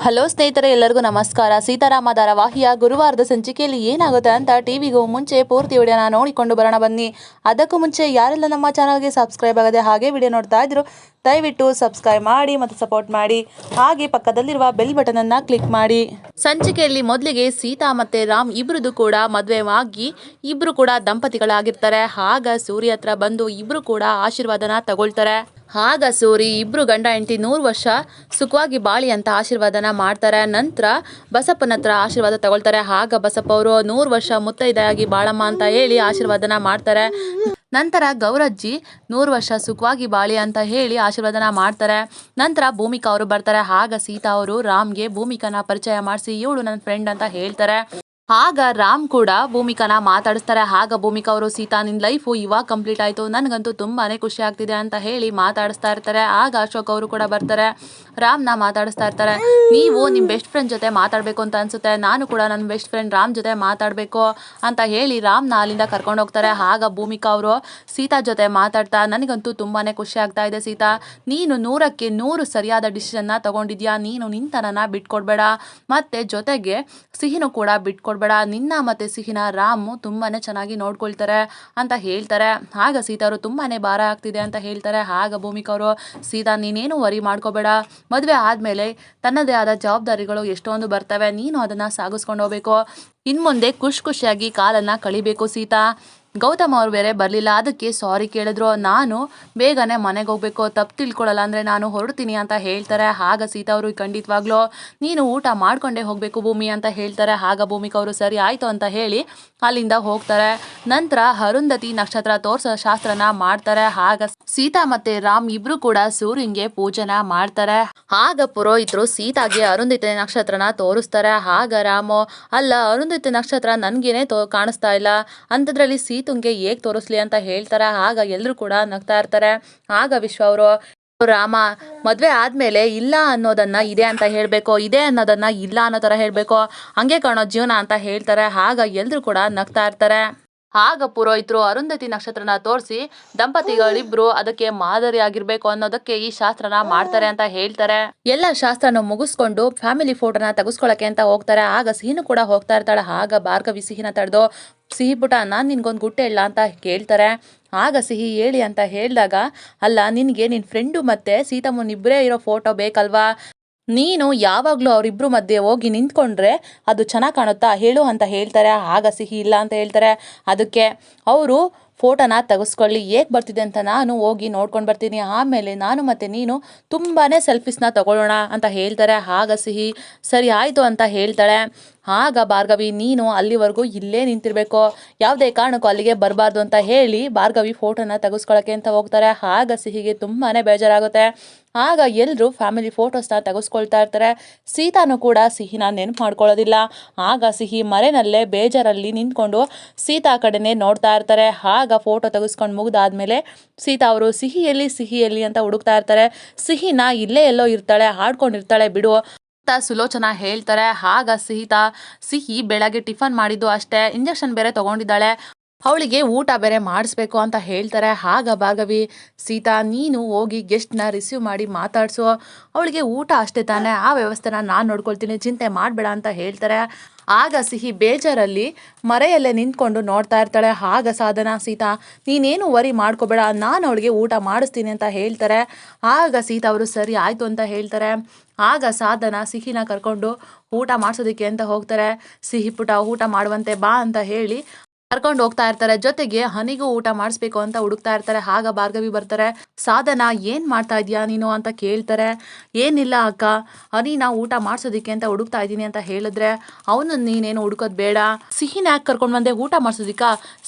Hello ಸ್ನೇಹಿತರೆ, ಎಲ್ಲರಿಗೂ ನಮಸ್ಕಾರ. ಸೀತಾರಾಮ ಧಾರಾವಾಹಿಯ ಗುರುವಾರದ ಸಂಚಿಕೆಯಲ್ಲಿ ಏನಾಗುತ್ತೆ ಅಂತ ಟಿವಿಗೂ ಮುಂಚೆ ಪೂರ್ತಿ ವಿಡಿಯೋನ ನೋಡಿಕೊಂಡು ಬರೋಣ ಬನ್ನಿ. ಅದಕ್ಕೂ ಮುಂಚೆ ಯಾರೆಲ್ಲ ನಮ್ಮ ಚಾನಲ್ಗೆ ಸಬ್ಸ್ಕ್ರೈಬ್ ಆಗದೆ ಹಾಗೆ ವಿಡಿಯೋ ನೋಡ್ತಾ ಇದ್ರು ದಯವಿಟ್ಟು ಸಬ್ಸ್ಕ್ರೈಬ್ ಮಾಡಿ ಮತ್ತು ಸಪೋರ್ಟ್ ಮಾಡಿ. ಹಾಗೆ ಪಕ್ಕದಲ್ಲಿರುವ ಬೆಲ್ ಬಟನ್ ಅನ್ನ ಕ್ಲಿಕ್ ಮಾಡಿ. ಸಂಚಿಕೆಯಲ್ಲಿ ಮೊದಲಿಗೆ ಸೀತಾ ಮತ್ತೆ ರಾಮ್ ಇಬ್ರದು ಕೂಡ ಮದುವೆ ಆಗಿ ಇಬ್ರು ಕೂಡ ದಂಪತಿಗಳಾಗಿರ್ತಾರೆ. ಆಗ ಸೂರ್ಯ ಹತ್ರ ಬಂದು ಇಬ್ರು ಕೂಡ ಆಶೀರ್ವಾದನ ತಗೊಳ್ತಾರೆ. ಆಗ ಸೂರಿ ಇಬ್ರು ಗಂಡ ಹೆಂಡತಿ ನೂರು ವರ್ಷ ಸುಖವಾಗಿ ಬಾಳಿ ಅಂತ ಆಶೀರ್ವಾದನ ಮಾಡ್ತಾರೆ. ನಂತರ ಬಸಪ್ಪನ ಹತ್ರ ಆಶೀರ್ವಾದ ತಗೊಳ್ತಾರೆ. ಆಗ ಬಸಪ್ಪ ಅವರು ನೂರು ವರ್ಷ ಮುತ್ತೈದೆಯಾಗಿ ಬಾಳಮ್ಮ ಅಂತ ಹೇಳಿ ಆಶೀರ್ವಾದನ ಮಾಡ್ತಾರೆ. ನಂತರ ಗೌರಜ್ಜಿ ನೂರು ವರ್ಷ ಸುಖವಾಗಿ ಬಾಳಿ ಅಂತ ಹೇಳಿ ಆಶೀರ್ವಾದನ ಮಾಡ್ತಾರೆ. ನಂತರ ಭೂಮಿಕಾ ಅವರು ಬರ್ತಾರೆ. ಆಗ ಸೀತಾ ಅವರು ರಾಮ್ಗೆ ಭೂಮಿಕಾನ ಪರಿಚಯ ಮಾಡಿಸಿ ಇವಳು ನನ್ನ ಫ್ರೆಂಡ್ ಅಂತ ಹೇಳ್ತಾರೆ. ಆಗ ರಾಮ್ ಕೂಡ ಭೂಮಿಕಾನ ಮಾತಾಡಿಸ್ತಾರೆ. ಆಗ ಭೂಮಿಕಾ ಅವರು, ಸೀತಾ ನಿನ್ನ ಲೈಫು ಇವಾಗ ಕಂಪ್ಲೀಟ್ ಆಯಿತು. ನನಗಂತೂ ತುಂಬಾನೇ ಖುಷಿ ಆಗ್ತಿದೆ ಅಂತ ಹೇಳಿ ಮಾತಾಡಿಸ್ತಾ ಇರ್ತಾರೆ. ಆಗ ಅಶೋಕ್ ಅವರು ಕೂಡ ಬರ್ತಾರೆ. ರಾಮ್ನ ಮಾತಾಡಿಸ್ತಾ ಇರ್ತಾರೆ. ನೀವು ನಿಮ್ಮ ಬೆಸ್ಟ್ ಫ್ರೆಂಡ್ ಜೊತೆ ಮಾತಾಡಬೇಕು ಅಂತ ಅನ್ಸುತ್ತೆ. ನಾನು ಕೂಡ ನನ್ನ ಬೆಸ್ಟ್ ಫ್ರೆಂಡ್ ರಾಮ್ ಜೊತೆ ಮಾತಾಡ್ಬೇಕು ಅಂತ ಹೇಳಿ ರಾಮ್ನ ಅಲ್ಲಿಂದ ಕರ್ಕೊಂಡು ಹೋಗ್ತಾರೆ. ಆಗ ಭೂಮಿಕಾ ಅವರು, ಸೀತಾ ಜೊತೆ ಮಾತಾಡ್ತಾ. ನನಗಂತೂ ತುಂಬಾನೇ ಖುಷಿ ಆಗ್ತಾ ಇದೆ ಸೀತಾ. ನೀನು ನೂರಕ್ಕೆ ನೂರು ಸರಿಯಾದ ಡಿಸಿಷನ್ನ ತಗೊಂಡಿದ್ಯಾ? ನೀನು ನಿಂತನನ ಬಿಟ್ಕೊಡ್ಬೇಡ. ಮತ್ತೆ ಜೊತೆಗೆ ಸಿಹಿನೂ ಕೂಡ ಬಿಟ್ಕೊಡ್ಬೇಡ. ನಿನ್ನ ಮತ್ತೆ ಸಿಹಿನ ರಾಮು ತುಂಬಾ ಚೆನ್ನಾಗಿ ನೋಡ್ಕೊಳ್ತಾರೆ ಅಂತ ಹೇಳ್ತಾರೆ. ಆಗ ಸೀತಾ ಅವರು ತುಂಬಾನೇ ಭಾರ ಆಗ್ತಿದೆ ಅಂತ ಹೇಳ್ತಾರೆ. ಆಗ ಭೂಮಿಕಾ ಅವರು ಸೀತಾ ನೀನೇನು ವರಿ ಮಾಡ್ಕೋಬೇಡ. ಮದುವೆ ಆದಮೇಲೆ ತನ್ನದೇ ಆದ ಜವಾಬ್ದಾರಿಗಳು ಎಷ್ಟೊಂದು ಬರ್ತವೆ, ನೀನು ಅದನ್ನು ಸಾಗಿಸ್ಕೊಂಡು ಹೋಗ್ಬೇಕು. ಇನ್ಮುಂದೆ ಖುಷಿ ಖುಷಿಯಾಗಿ ಕಾಲನ್ನು ಕಳಿಬೇಕು ಸೀತಾ. ಗೌತಮ್ ಅವ್ರು ಬೇರೆ ಬರಲಿಲ್ಲ, ಅದಕ್ಕೆ ಸಾರಿ ಕೇಳಿದ್ರು. ನಾನು ಬೇಗನೆ ಮನೆಗೆ ಹೋಗ್ಬೇಕು, ತಪ್ಪು ತಿಳ್ಕೊಳ್ಳಲ್ಲ ಅಂದರೆ ನಾನು ಹೊರಡ್ತೀನಿ ಅಂತ ಹೇಳ್ತಾರೆ. ಆಗ ಸೀತಾ ಅವರು, ಖಂಡಿತವಾಗ್ಲೂ ನೀನು ಊಟ ಮಾಡ್ಕೊಂಡೇ ಹೋಗಬೇಕು ಭೂಮಿ ಅಂತ ಹೇಳ್ತಾರೆ. ಆಗ ಭೂಮಿಕಾ ಅವರು, ಸರಿ ಆಯಿತು ಅಂತ ಹೇಳಿ ಅಲ್ಲಿಂದ ಹೋಗ್ತಾರೆ. ನಂತರ ಅರುಂಧತಿ ನಕ್ಷತ್ರ ತೋರಿಸೋ ಶಾಸ್ತ್ರನ ಮಾಡ್ತಾರೆ. ಆಗ ಸೀತಾ ಮತ್ತೆ ರಾಮ್ ಇಬ್ರು ಕೂಡ ಸೂರ್ಯಂಗೆ ಪೂಜನ ಮಾಡ್ತಾರೆ. ಆಗ ಪುರೋಹಿತರು ಸೀತಾಗೆ ಅರುಂಧತಿ ನಕ್ಷತ್ರನ ತೋರಿಸ್ತಾರೆ. ಆಗ ರಾಮು, ಅಲ್ಲ, ಅರುಂಧತಿ ನಕ್ಷತ್ರ ನನ್ಗೇನೆ ತೋ ಕಾಣಿಸ್ತಾ ಇಲ್ಲ. ಅಂಥದ್ರಲ್ಲಿ ಸೀತುಂಗೆ ಹೇಗೆ ತೋರಿಸ್ಲಿ ಅಂತ ಹೇಳ್ತಾರ, ಆಗ ಎಲ್ಲರೂ ಕೂಡ ನಗ್ತಾ ಇರ್ತಾರೆ. ಆಗ ವಿಶ್ವ ಅವರು, ರಾಮ ಮದ್ವೆ ಆದ್ಮೇಲೆ ಇಲ್ಲ ಅನ್ನೋದನ್ನ ಇದೆ ಅಂತ ಹೇಳ್ಬೇಕು, ಇದೆ ಅನ್ನೋದನ್ನ ಇಲ್ಲ ಅನ್ನೋ ತರ ಹೇಳ್ಬೇಕು, ಹಂಗೆ ಕಾಣೋ ಜೀವನ ಅಂತ ಹೇಳ್ತಾರೆ, ಆಗ ಎಲ್ರು ಕೂಡ ನಗ್ತಾ ಇರ್ತಾರೆ. ಆಗ ಪುರೋಹಿತರು ಅರುಂಧತಿ ನಕ್ಷತ್ರನ ತೋರಿಸಿ, ದಂಪತಿಗಳಿಬ್ರು ಅದಕ್ಕೆ ಮಾದರಿ ಆಗಿರ್ಬೇಕು ಅನ್ನೋದಕ್ಕೆ ಈ ಶಾಸ್ತ್ರನ ಮಾಡ್ತಾರೆ ಅಂತ ಹೇಳ್ತಾರೆ. ಎಲ್ಲ ಶಾಸ್ತ್ರನ ಮುಗಿಸ್ಕೊಂಡು ಫ್ಯಾಮಿಲಿ ಫೋಟೋನ ತೆಗೆಸ್ಕೊಳಕ್ಕೆ ಅಂತ ಹೋಗ್ತಾರೆ, ಆಗ ಸಿಹಿನೂ ಕೂಡ ಹೋಗ್ತಾ ಇರ್ತಾಳೆ, ಆಗ ಭಾರ್ಗವಿ ಸಿಹಿನ ತಡೆದು ಸಿಹಿ ಪುಟ, ನಾನು ನಿನ್ಗೊಂದು ಗುಟ್ಟೆ ಇಲ್ಲ ಅಂತ ಕೇಳ್ತಾರೆ ಆಗ ಸಿಹಿ ಹೇಳಿ ಅಂತ ಹೇಳಿದಾಗ, ಅಲ್ಲ, ನಿನಗೆ ನಿನ್ನ ಫ್ರೆಂಡು ಮತ್ತೆ ಸೀತಮ್ಮನ ಇಬ್ಬರೇ ಇರೋ ಫೋಟೋ ಬೇಕಲ್ವಾ? ನೀನು ಯಾವಾಗಲೂ ಅವರಿಬ್ಬರು ಮಧ್ಯೆ ಹೋಗಿ ನಿಂತ್ಕೊಂಡ್ರೆ ಅದು ಚೆನ್ನಾಗಿ ಕಾಣುತ್ತಾ? ಹೇಳು ಅಂತ ಹೇಳ್ತಾರೆ. ಆಗ ಸಿಹಿ ಇಲ್ಲ ಅಂತ ಹೇಳ್ತಾರೆ. ಅದಕ್ಕೆ, ಅವರು ಫೋಟೋನ ತೆಗೆಸ್ಕೊಳ್ಳಿ. ಹೇಗೆ ಬರ್ತಿದೆ ಅಂತ ನಾನು ಹೋಗಿ ನೋಡ್ಕೊಂಡು ಬರ್ತೀನಿ. ಆಮೇಲೆ ನಾನು ಮತ್ತು ನೀನು ತುಂಬಾ ಸೆಲ್ಫೀಸ್ನ ತಗೊಳ್ಳೋಣ ಅಂತ ಹೇಳ್ತಾರೆ. ಆಗ ಸಿಹಿ, ಸರಿ ಆಯಿತು ಅಂತ ಹೇಳ್ತಾಳೆ. ಆಗ ಭಾರ್ಗವಿ, ನೀನು ಅಲ್ಲಿವರೆಗೂ ಇಲ್ಲೇ ನಿಂತಿರಬೇಕು. ಯಾವುದೇ ಕಾರಣಕ್ಕೂ ಅಲ್ಲಿಗೆ ಬರಬಾರ್ದು ಅಂತ ಹೇಳಿ ಭಾರ್ಗವಿ ಫೋಟೋನ ತೆಗೆಸ್ಕೊಳ್ಳೋಕ್ಕೆ ಅಂತ ಹೋಗ್ತಾರೆ. ಆಗ ಸಿಹಿಗೆ ತುಂಬಾ ಬೇಜಾರಾಗುತ್ತೆ. ಆಗ ಎಲ್ಲರೂ ಫ್ಯಾಮಿಲಿ ಫೋಟೋಸ್ನ ತೆಗೆಸ್ಕೊಳ್ತಾ ಇರ್ತಾರೆ. ಸೀತಾನು ಕೂಡ ಸಿಹಿನ ನೆನಪು ಮಾಡ್ಕೊಳ್ಳೋದಿಲ್ಲ. ಆಗ ಸಿಹಿ ಮರೆನಲ್ಲೇ ಬೇಜಾರಲ್ಲಿ ನಿಂತ್ಕೊಂಡು ಸೀತಾ ಕಡೆನೇ ನೋಡ್ತಾ ಇರ್ತಾರೆ. ಆಗ ಫೋಟೋ ತೆಗೆಸ್ಕೊಂಡು ಮುಗಿದಾದ್ಮೇಲೆ ಸೀತಾ ಅವರು ಸಿಹಿಯಲ್ಲಿ ಸಿಹಿಯಲ್ಲಿ ಅಂತ ಹುಡುಕ್ತಾ ಇರ್ತಾರೆ. ಸಿಹಿನ ಇಲ್ಲೇ ಎಲ್ಲೋ ಇರ್ತಾಳೆ ಹಾಡ್ಕೊಂಡಿರ್ತಾಳೆ ಬಿಡು ಅಂತ ಸುಲೋಚನಾ ಹೇಳ್ತಾರೆ. ಆಗ ಸೀತಾ ಸಿಹಿ ಬೆಳಗ್ಗೆ ಟಿಫನ್ ಮಾಡಿದ್ದು ಅಷ್ಟೇ. ಇಂಜೆಕ್ಷನ್ ಬೇರೆ ತಗೊಂಡಿದ್ದಾಳೆ. ಅವಳಿಗೆ ಊಟ ಬೇರೆ ಮಾಡಿಸ್ಬೇಕು ಅಂತ ಹೇಳ್ತಾರೆ. ಆಗ ಭಾಗವಿ, ಸೀತಾ, ನೀನು ಹೋಗಿ ಗೆಸ್ಟ್ನ ರಿಸೀವ್ ಮಾಡಿ ಮಾತಾಡಿಸು. ಅವಳಿಗೆ ಊಟ ಅಷ್ಟೇ ತಾನೇ, ಆ ವ್ಯವಸ್ಥೆನ ನಾನು ನೋಡ್ಕೊಳ್ತೀನಿ, ಚಿಂತೆ ಮಾಡಬೇಡ ಅಂತ ಹೇಳ್ತಾರೆ. ಆಗ ಸಿಹಿ ಬೇಜಾರಲ್ಲಿ ಮರೆಯಲ್ಲೇ ನಿಂತ್ಕೊಂಡು ನೋಡ್ತಾ ಇರ್ತಾಳೆ. ಆಗ ಸಾಧನ, ಸೀತಾ, ನೀನೇನು ವರಿ ಮಾಡ್ಕೋಬೇಡ, ನಾನು ಅವಳಿಗೆ ಊಟ ಮಾಡಿಸ್ತೀನಿ ಅಂತ ಹೇಳ್ತಾರೆ. ಆಗ ಸೀತಾ ಅವರು ಸರಿ ಆಯಿತು ಅಂತ ಹೇಳ್ತಾರೆ. ಆಗ ಸಾಧನ ಸಿಹಿನ ಕರ್ಕೊಂಡು ಊಟ ಮಾಡಿಸೋದಕ್ಕೆ ಅಂತ ಹೋಗ್ತಾರೆ. ಸಿಹಿ ಪುಟ ಊಟ ಮಾಡುವಂತೆ ಬಾ ಅಂತ ಹೇಳಿ ಕರ್ಕೊಂಡು ಹೋಗ್ತಾ ಇರ್ತಾರೆ. ಜೊತೆಗೆ ಹನಿಗೂ ಊಟ ಮಾಡಿಸ್ಬೇಕು ಅಂತ ಹುಡುಕ್ತಾ ಇರ್ತಾರೆ. ಆಗ ಭಾರ್ಗವಿ ಬರ್ತಾರೆ, ಸಾಧನ, ಏನ್ ಮಾಡ್ತಾ ಇದೀಯಾ ನೀನು ಅಂತ ಕೇಳ್ತಾರೆ. ಏನಿಲ್ಲ ಅಕ್ಕ, ಹನಿ ನಾ ಊಟ ಮಾಡಿಸೋದಿಕ್ಕೆ ಅಂತ ಹುಡುಕ್ತಾ ಇದ್ದೀನಿ ಅಂತ ಹೇಳಿದ್ರೆ, ಅವನು, ನೀನೇನು ಹುಡುಕೋದು ಬೇಡ. ಸಿಹಿನ ಯಾಕೆ ಕರ್ಕೊಂಡು ಬಂದೆ? ಊಟ ಮಾಡಿಸೋದಿಕ್ಕ?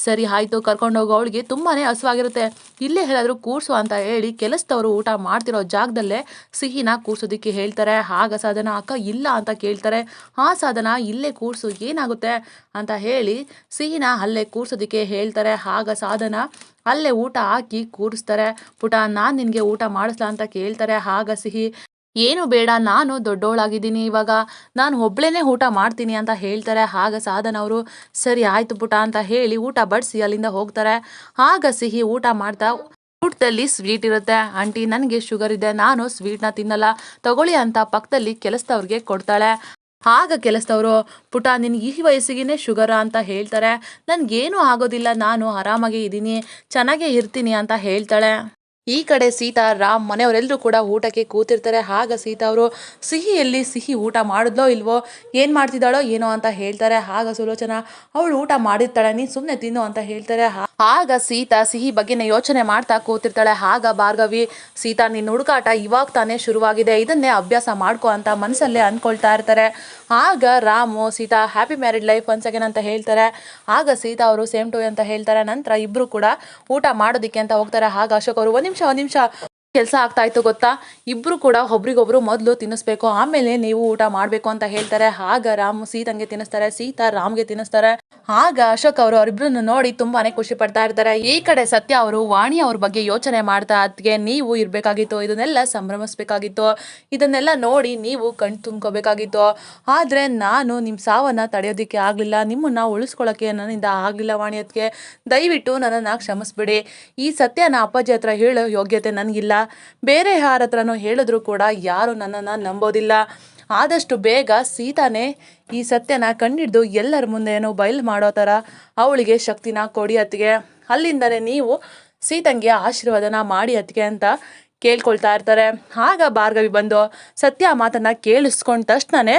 ಸರಿ, ಆಯ್ತು. ಕರ್ಕೊಂಡು ಹೋಗೋ. ಅವಳಿಗೆ ತುಂಬಾನೇ ಹಸುವಾಗಿರುತ್ತೆ. ಇಲ್ಲೇ ಎಲ್ಲಾದ್ರೂ ಕೂರ್ಸು ಅಂತ ಹೇಳಿ ಕೆಲಸದವರು ಊಟ ಮಾಡ್ತಿರೋ ಜಾಗದಲ್ಲೇ ಸಿಹಿನ ಕೂರ್ಸೋದಿಕ್ಕೆ ಹೇಳ್ತಾರೆ. ಆಗ ಸಾಧನ, ಅಕ್ಕ, ಇಲ್ಲ ಅಂತ ಕೇಳ್ತಾರೆ. ಆ ಸಾಧನ, ಇಲ್ಲೇ ಕೂರ್ಸು. ಏನಾಗುತ್ತೆ? ಅಂತ ಹೇಳಿ ಸಿಹಿನ ಅಲ್ಲೇ ಕೂರ್ಸೋದಿಕ್ಕೆ ಹೇಳ್ತಾರೆ ಆಗ ಸಾಧನ. ಅಲ್ಲೇ ಊಟ ಹಾಕಿ ಕೂರಿಸ್ತಾರೆ. ಪುಟ, ನಾನು ನಿನಗೆ ಊಟ ಮಾಡಿಸ್ಲಾ ಅಂತ ಕೇಳ್ತಾರೆ ಆಗ ಸಿಹಿ. ಏನು ಬೇಡ, ನಾನು ದೊಡ್ಡವಳಾಗಿದ್ದೀನಿ ಇವಾಗ. ನಾನು ಒಬ್ಳೇನೆ ಊಟ ಮಾಡ್ತೀನಿ ಅಂತ ಹೇಳ್ತಾರೆ. ಆಗ ಸಾಧನ ಅವರು, ಸರಿ ಆಯ್ತು ಪುಟ ಅಂತ ಹೇಳಿ ಊಟ ಬಡಿಸಿ ಅಲ್ಲಿಂದ ಹೋಗ್ತಾರೆ. ಆಗ ಸಿಹಿ ಊಟ ಮಾಡ್ತಾ ಊಟದಲ್ಲಿ ಸ್ವೀಟ್ ಇರುತ್ತೆ. ಆಂಟಿ, ನನಗೆ ಶುಗರ್ ಇದೆ. ನಾನು ಸ್ವೀಟ್ನ ತಿನ್ನಲ್ಲ. ತಗೊಳ್ಳಿ ಅಂತ ಪಕ್ಕದಲ್ಲಿ ಕೆಲಸದವ್ರಿಗೆ ಕೊಡ್ತಾಳೆ. ಆಗ ಕೆಲಸದವರು, ಪುಟ ನಿನಗೆ ಈ ವಯಸ್ಸಿಗೆ ಶುಗರ ಅಂತ ಹೇಳ್ತಾರೆ. ನನಗೇನು ಆಗೋದಿಲ್ಲ, ನಾನು ಆರಾಮಾಗೇ ಇದ್ದೀನಿ, ಚೆನ್ನಾಗೇ ಇರ್ತೀನಿ ಅಂತ ಹೇಳ್ತಾಳೆ. ಈ ಕಡೆ ಸೀತಾ, ರಾಮ್ ಮನೆಯವರೆಲ್ಲರೂ ಕೂಡ ಊಟಕ್ಕೆ ಕೂತಿರ್ತಾರೆ. ಆಗ ಸೀತಾ ಅವರು, ಸಿಹಿಯಲ್ಲಿ ಸಿಹಿ ಊಟ ಮಾಡಿದ್ಲೋ ಇಲ್ವೋ, ಏನು ಮಾಡ್ತಿದ್ದಾಳೋ ಏನೋ ಅಂತ ಹೇಳ್ತಾರೆ. ಆಗ ಸುಲೋಚನಾ, ಅವಳು ಊಟ ಮಾಡಿರ್ತಾಳೆ, ನೀನು ಸುಮ್ಮನೆ ತಿನ್ನು ಅಂತ ಹೇಳ್ತಾರೆ. ಆಗ ಸೀತಾ ಸಿಹಿ ಬಗ್ಗೆನೇ ಯೋಚನೆ ಮಾಡ್ತಾ ಕೂತಿರ್ತಾಳೆ. ಆಗ ಭಾರ್ಗವಿ, ಸೀತಾ ನಿನ್ನ ಹುಡುಕಾಟ ಇವಾಗ ತಾನೇ ಶುರುವಾಗಿದೆ. ಇದನ್ನೇ ಅಭ್ಯಾಸ ಮಾಡ್ಕೋ ಅಂತ ಮನಸ್ಸಲ್ಲೇ ಅಂದ್ಕೊಳ್ತಾ ಇರ್ತಾರೆ. ಆಗ Ramu, Sita happy married life once again ಅಂತ ಹೇಳ್ತಾರೆ. ಆಗ ಸೀತಾ ಅವರು ಸೇಮ್ ಟು ಅಂತ ಹೇಳ್ತಾರೆ. ನಂತರ ಇಬ್ಬರು ಕೂಡ ಊಟ ಮಾಡೋದಕ್ಕೆ ಅಂತ ಹೋಗ್ತಾರೆ. ಆಗ ಅಶೋಕ್ ಅವರು, ಒಂದು ನಿಮಿಷ, ಒಂದು ನಿಮಿಷ ಕೆಲಸ ಆಗ್ತಾ ಇತ್ತು ಗೊತ್ತಾ? ಇಬ್ರು ಕೂಡ ಒಬ್ರಿಗೊಬ್ರು ಮೊದಲು ತಿನ್ನಿಸ್ಬೇಕು, ಆಮೇಲೆ ನೀವು ಊಟ ಮಾಡಬೇಕು ಅಂತ ಹೇಳ್ತಾರೆ. ಆಗ ರಾಮು ಸೀತಂಗೆ ತಿನ್ನಿಸ್ತಾರೆ, ಸೀತಾ ರಾಮ್ಗೆ ತಿನ್ನಿಸ್ತಾರೆ. ಆಗ ಅಶೋಕ್ ಅವರು ಅವರಿಬ್ರನ್ನ ನೋಡಿ ತುಂಬಾನೇ ಖುಷಿ ಪಡ್ತಾ ಇರ್ತಾರೆ. ಈ ಕಡೆ ಸತ್ಯ ಅವರು, ವಾಣಿ ಅವ್ರ ಬಗ್ಗೆ ಯೋಚನೆ ಮಾಡ್ತಾ ಅದಕ್ಕೆ ನೀವು ಇರಬೇಕಾಗಿತ್ತು, ಇದನ್ನೆಲ್ಲ ಸಂಭ್ರಮಿಸ್ಬೇಕಾಗಿತ್ತು, ಇದನ್ನೆಲ್ಲ ನೋಡಿ ನೀವು ಕಣ್ ತುಂಬ್ಕೋಬೇಕಾಗಿತ್ತು. ಆದರೆ ನಾನು ನಿಮ್ಮ ಸಾವನ್ನ ತಡೆಯೋದಿಕ್ಕೆ ಆಗಲಿಲ್ಲ, ನಿಮ್ಮನ್ನ ಉಳಿಸ್ಕೊಳ್ಳೋಕ್ಕೆ ನನ್ನಿಂದ ಆಗಲಿಲ್ಲ ವಾಣಿ ಅದಕ್ಕೆ ದಯವಿಟ್ಟು ನನ್ನನ್ನು ಕ್ಷಮಿಸ್ಬಿಡಿ. ಈ ಸತ್ಯನ ಅಪ್ಪಾಜಿ ಹತ್ರ ಹೇಳೋ ಯೋಗ್ಯತೆ ನನಗಿಲ್ಲ. ಬೇರೆ ಯಾರ ಹತ್ರನೂ ಹೇಳಿದ್ರು ಕೂಡ ಯಾರು ನನ್ನನ್ನು ನಂಬೋದಿಲ್ಲ. ಆದಷ್ಟು ಬೇಗ ಸೀತಾನೆ ಈ ಸತ್ಯನ ಕಂಡಿಡ್ದು ಎಲ್ಲರ ಮುಂದೆನೂ ಬಯಲು ಮಾಡೋ ಥರ ಅವಳಿಗೆ ಶಕ್ತಿನ ಕೊಡಿ ಅತ್ತಿಗೆ. ಅಲ್ಲಿಂದಲೇ ನೀವು ಸೀತಂಗೆ ಆಶೀರ್ವಾದನ ಮಾಡಿ ಅತ್ತಿಗೆ ಅಂತ ಕೇಳ್ಕೊಳ್ತಾ ಇರ್ತಾರೆ. ಆಗ ಭಾರ್ಗವಿ ಬಂದು ಸತ್ಯ ಮಾತನ್ನ ಕೇಳಿಸ್ಕೊಂಡ ತಕ್ಷಣನೇ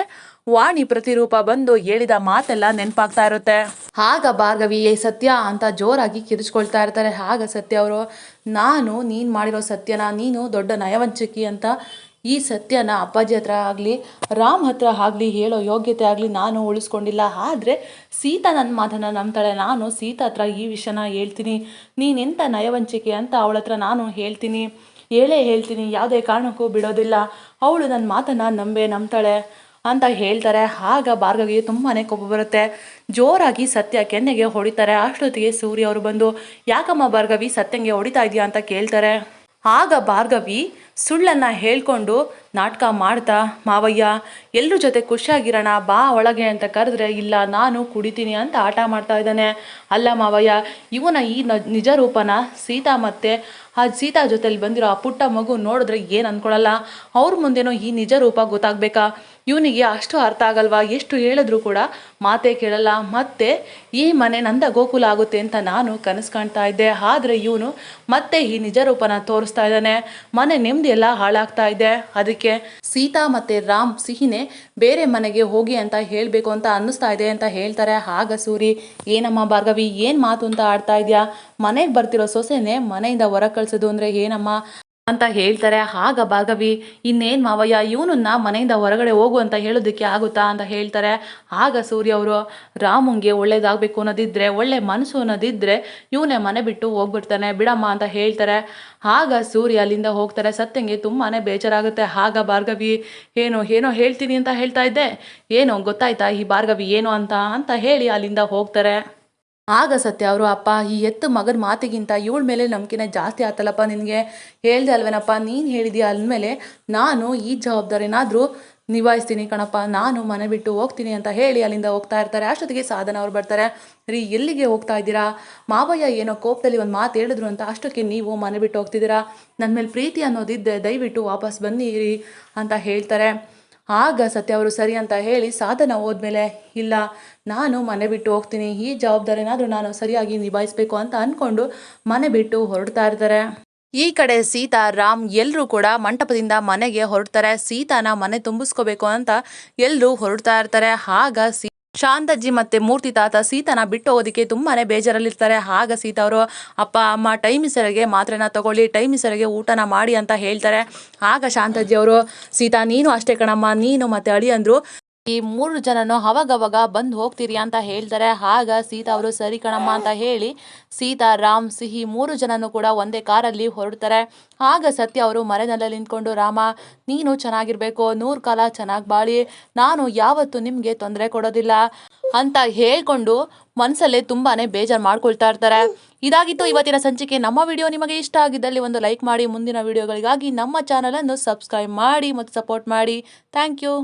ವಾಣಿ ಪ್ರತಿರೂಪ ಬಂದು ಹೇಳಿದ ಮಾತೆಲ್ಲ ನೆನಪಾಗ್ತಾ ಇರುತ್ತೆ. ಆಗ ಭಾರ್ಗವಿ, ಏ ಸತ್ಯ ಅಂತ ಜೋರಾಗಿ ಕಿರಿಚ್ಕೊಳ್ತಾ ಇರ್ತಾರೆ. ಆಗ ಸತ್ಯ ಅವರು, ನಾನು, ನೀನು ಮಾಡಿರೋ ಸತ್ಯನ, ನೀನು ದೊಡ್ಡ ನಯವಂಚಕಿ ಅಂತ ಈ ಸತ್ಯನ ಅಪ್ಪಾಜಿ ಹತ್ರ ಆಗಲಿ, ರಾಮ್ ಹತ್ರ ಆಗಲಿ, ಹೇಳೋ ಯೋಗ್ಯತೆ ಆಗಲಿ ನಾನು ಉಳಿಸ್ಕೊಂಡಿಲ್ಲ. ಆದರೆ ಸೀತಾ ನನ್ನ ಮಾತನ್ನು ನಂಬ್ತಾಳೆ. ನಾನು ಸೀತಾ ಹತ್ರ ಈ ವಿಷಯನ ಹೇಳ್ತೀನಿ. ನೀನೆಂಥ ನಯವಂಚಿಕೆ ಅಂತ ಅವಳ ಹತ್ರ ನಾನು ಹೇಳ್ತೀನಿ. ಹೇಳೇ ಹೇಳ್ತೀನಿ. ಯಾವುದೇ ಕಾರಣಕ್ಕೂ ಬಿಡೋದಿಲ್ಲ. ಅವಳು ನನ್ನ ಮಾತನ್ನು ನಂಬೆ ನಂಬ್ತಾಳೆ ಅಂತ ಹೇಳ್ತಾರೆ. ಆಗ ಭಾರ್ಗವಿಗೆ ತುಂಬಾ ಕೋಪ ಬರುತ್ತೆ. ಜೋರಾಗಿ ಸತ್ಯ ಕೆನ್ನೆಗೆ ಹೊಡಿತಾರೆ. ಅಷ್ಟೊತ್ತಿಗೆ ಸೂರ್ಯ ಅವರು ಬಂದು, ಯಾಕಮ್ಮ ಭಾರ್ಗವಿ ಸತ್ಯಂಗೆ ಹೊಡಿತಾ ಇದೆಯಾ ಅಂತ ಕೇಳ್ತಾರೆ. ಆಗ ಭಾರ್ಗವಿ ಸುಳ್ಳನ್ನು ಹೇಳ್ಕೊಂಡು ನಾಟಕ ಮಾಡ್ತಾ, ಮಾವಯ್ಯ, ಎಲ್ಲರ ಜೊತೆ ಖುಷಿಯಾಗಿರೋಣ, ಬಾ ಒಳಗೆ ಅಂತ ಕರೆದ್ರೆ, ಇಲ್ಲ, ನಾನು ಕುಡಿತೀನಿ ಅಂತ ಆಟ ಮಾಡ್ತಾ ಇದ್ದಾನೆ. ಅಲ್ಲ ಮಾವಯ್ಯ, ಇವನ ಈ ನಿಜ ರೂಪನ ಸೀತಾ ಮತ್ತೆ ಆ ಸೀತಾ ಜೊತೆಲಿ ಬಂದಿರೋ ಆ ಪುಟ್ಟ ಮಗು ನೋಡಿದ್ರೆ ಏನು ಅಂದ್ಕೊಳ್ಳಲ್ಲ ಅವ್ರ ಮುಂದೆನೋ ಈ ನಿಜ ರೂಪ ಗೊತ್ತಾಗಬೇಕಾ? ಇವನಿಗೆ ಅಷ್ಟು ಅರ್ಥ ಆಗಲ್ವಾ? ಎಷ್ಟು ಹೇಳಿದ್ರು ಕೂಡ ಮಾತೇ ಕೇಳಲ್ಲ. ಮತ್ತೆ ಈ ಮನೆ ನಂದ ಗೋಕುಲ ಆಗುತ್ತೆ ಅಂತ ನಾನು ಕನಸು ಕಾಣ್ತಾ ಇದ್ದೆ. ಆದರೆ ಇವನು ಮತ್ತೆ ಈ ನಿಜ ರೂಪನ ತೋರಿಸ್ತಾ ಇದ್ದಾನೆ. ಮನೆ ನೆಮ್ಮದಿ ಎಲ್ಲ ಹಾಳಾಗ್ತಾ ಇದೆ. ಅದಕ್ಕೆ ಸೀತಾ ಮತ್ತೆ ರಾಮ್ ಸಿಹಿನೇ ಬೇರೆ ಮನೆಗೆ ಹೋಗಿ ಅಂತ ಹೇಳಬೇಕು ಅಂತ ಅನ್ನಿಸ್ತಾ ಇದೆ ಅಂತ ಹೇಳ್ತಾರೆ. ಆಗ ಸೂರಿ, ಏನಮ್ಮ ಭಾರ್ಗವಿ, ಏನು ಮಾತು ಅಂತ ಆಡ್ತಾ ಇದೆಯಾ? ಮನೆಗೆ ಬರ್ತಿರೋ ಸೊಸೆನೆ ಮನೆಯಿಂದ ಹೊರ ಕಳ್ಸೋದು ಅಂದರೆ ಏನಮ್ಮ? ಅಂತ ಹೇಳ್ತಾರೆ ಆಗ ಭಾಗವಿ, ಇನ್ನೇನು ಮಾವಯ್ಯ, ಇವನನ್ನ ಮನೆಯಿಂದ ಹೊರಗಡೆ ಹೋಗು ಅಂತ ಹೇಳೋದಕ್ಕೆ ಆಗುತ್ತಾ? ಅಂತ ಹೇಳ್ತಾರೆ. ಆಗ ಸೂರ್ಯ ಅವರು, ರಾಮುಂಗೆ ಒಳ್ಳೇದಾಗಬೇಕು ಅನ್ನೋದಿದ್ರೆ, ಒಳ್ಳೆ ಮನಸ್ಸು ಅನ್ನೋದಿದ್ರೆ ಇವನೇ ಮನೆ ಬಿಟ್ಟು ಹೋಗ್ಬಿಡ್ತಾನೆ, ಬಿಡಮ್ಮ ಅಂತ ಹೇಳ್ತಾರೆ. ಆಗ ಸೂರ್ಯ ಅಲ್ಲಿಂದ ಹೋಗ್ತಾರೆ. ಸತ್ಯಂಗೆ ತುಂಬಾ ಬೇಜಾರಾಗುತ್ತೆ. ಆಗ ಭಾರ್ಗವಿ, ಏನು, ಏನೋ ಹೇಳ್ತೀನಿ ಅಂತ ಹೇಳ್ತಾ ಇದ್ದೆ? ಏನೋ ಗೊತ್ತಾಯ್ತಾ ಈ ಭಾರ್ಗವಿ, ಏನು ಅಂತ? ಅಂತ ಹೇಳಿ ಅಲ್ಲಿಂದ ಹೋಗ್ತಾರೆ. ಆಗ ಸತ್ಯ ಅವರು, ಅಪ್ಪ, ಈ ಎತ್ತು ಮಗನ ಮಾತಿಗಿಂತ ಇವಳ ಮೇಲೆ ನಂಬಿಕೆನ ಜಾಸ್ತಿ ಆತಲ್ಲಪ್ಪ ನಿನಗೆ? ಹೇಳ್ದೆ ಅಲ್ವೇನಪ್ಪ? ನೀನು ಹೇಳಿದ್ಯಾ ಅಂದಮೇಲೆ ನಾನು ಈ ಜವಾಬ್ದಾರಿನಾದರೂ ನಿಭಾಯಿಸ್ತೀನಿ ಕಣಪ್ಪ. ನಾನು ಮನೆ ಬಿಟ್ಟು ಹೋಗ್ತೀನಿ ಅಂತ ಹೇಳಿ ಅಲ್ಲಿಂದ ಹೋಗ್ತಾ ಇರ್ತಾರೆ. ಅಷ್ಟೊತ್ತಿಗೆ ಸಾಧನ ಅವ್ರು ಬರ್ತಾರೆ. ರೀ, ಎಲ್ಲಿಗೆ ಹೋಗ್ತಾ ಇದ್ದೀರಾ? ಮಾವಯ್ಯ ಏನೋ ಕೋಪದಲ್ಲಿ ಒಂದು ಮಾತು ಹೇಳಿದ್ರು ಅಂತ ಅಷ್ಟಕ್ಕೆ ನೀವು ಮನೆ ಬಿಟ್ಟು ಹೋಗ್ತಿದ್ದೀರಾ? ನನ್ನ ಮೇಲೆ ಪ್ರೀತಿ ಅನ್ನೋದಿದ್ದೆ. ದಯವಿಟ್ಟು ವಾಪಸ್ ಬನ್ನಿರಿ ಅಂತ ಹೇಳ್ತಾರೆ. ಆಗ ಸತ್ಯ ಅವರು ಸರಿ ಅಂತ ಹೇಳಿ ಸಾಧನ ಹೋದ್ಮೇಲೆ, ಇಲ್ಲ, ನಾನು ಮನೆ ಬಿಟ್ಟು ಹೋಗ್ತೀನಿ, ಈ ಜವಾಬ್ದಾರಿನಾದರೂ ನಾನು ಸರಿಯಾಗಿ ನಿಭಾಯಿಸಬೇಕು ಅಂತ ಅಂದ್ಕೊಂಡು ಮನೆ ಬಿಟ್ಟು ಹೊರಡ್ತಾ ಇರ್ತಾರೆ. ಈ ಕಡೆ ಸೀತಾ, ರಾಮ್ ಎಲ್ಲರೂ ಕೂಡ ಮಂಟಪದಿಂದ ಮನೆಗೆ ಹೊರಡ್ತಾರೆ. ಸೀತಾನ ಮನೆ ತುಂಬಿಸ್ಕೋಬೇಕು ಅಂತ ಎಲ್ಲರೂ ಹೊರಡ್ತಾ ಇರ್ತಾರೆ. ಆಗ ಸೀ ಶಾಂತಜ್ಜಿ ಮತ್ತೆ ಮೂರ್ತಿ ತಾತ ಸೀತನ ಬಿಟ್ಟು ಹೋಗೋದಕ್ಕೆ ತುಂಬಾನೇ ಬೇಜಾರಲ್ಲಿರ್ತಾರೆ. ಆಗ ಸೀತಾ ಅವರು, ಅಪ್ಪ, ಅಮ್ಮ, ಟೈಮ್ ಸರಿಗೆ ಮಾತ್ರೆನ ತಗೊಳ್ಳಿ, ಟೈಮ್ ಸರಿಗೆ ಊಟನ ಮಾಡಿ ಅಂತ ಹೇಳ್ತಾರೆ. ಆಗ ಶಾಂತಜ್ಜಿ ಅವರು, ಸೀತಾ, ನೀನು ಅಷ್ಟೇ ಕಣಮ್ಮ, ನೀನು ಮತ್ತೆ ಅಳಿಯಂದ್ರು ಈ ಮೂರು ಜನನು ಅವಾಗವಾಗ ಬಂದು ಹೋಗ್ತೀರಿ ಅಂತ ಹೇಳ್ತಾರೆ. ಆಗ ಸೀತಾ ಅವರು, ಸರಿ ಕಣಮ್ಮ ಅಂತ ಹೇಳಿ ಸೀತಾ, ರಾಮ್, ಸಿಹಿ ಮೂರು ಜನನು ಕೂಡ ಒಂದೇ ಕಾರಲ್ಲಿ ಹೊರಡ್ತಾರೆ. ಆಗ ಸತ್ಯ ಅವರು ಮರೆನಲ್ಲಿ ನಿಂತ್ಕೊಂಡು, ರಾಮ, ನೀನು ಚೆನ್ನಾಗಿರ್ಬೇಕು, ನೂರು ಕಾಲ ಚೆನ್ನಾಗಿ ಬಾಳಿ, ನಾನು ಯಾವತ್ತೂ ನಿಮಗೆ ತೊಂದರೆ ಕೊಡೋದಿಲ್ಲ ಅಂತ ಹೇಳ್ಕೊಂಡು ಮನಸ್ಸಲ್ಲೇ ತುಂಬಾನೇ ಬೇಜಾರು ಮಾಡ್ಕೊಳ್ತಾ ಇರ್ತಾರೆ. ಇದಾಗಿತ್ತು ಇವತ್ತಿನ ಸಂಚಿಕೆ. ನಮ್ಮ ವಿಡಿಯೋ ನಿಮಗೆ ಇಷ್ಟ ಆಗಿದ್ದಲ್ಲಿ ಒಂದು ಲೈಕ್ ಮಾಡಿ, ಮುಂದಿನ ವಿಡಿಯೋಗಳಿಗಾಗಿ ನಮ್ಮ ಚಾನಲನ್ನು ಸಬ್ಸ್ಕ್ರೈಬ್ ಮಾಡಿ ಮತ್ತು ಸಪೋರ್ಟ್ ಮಾಡಿ. Thank you.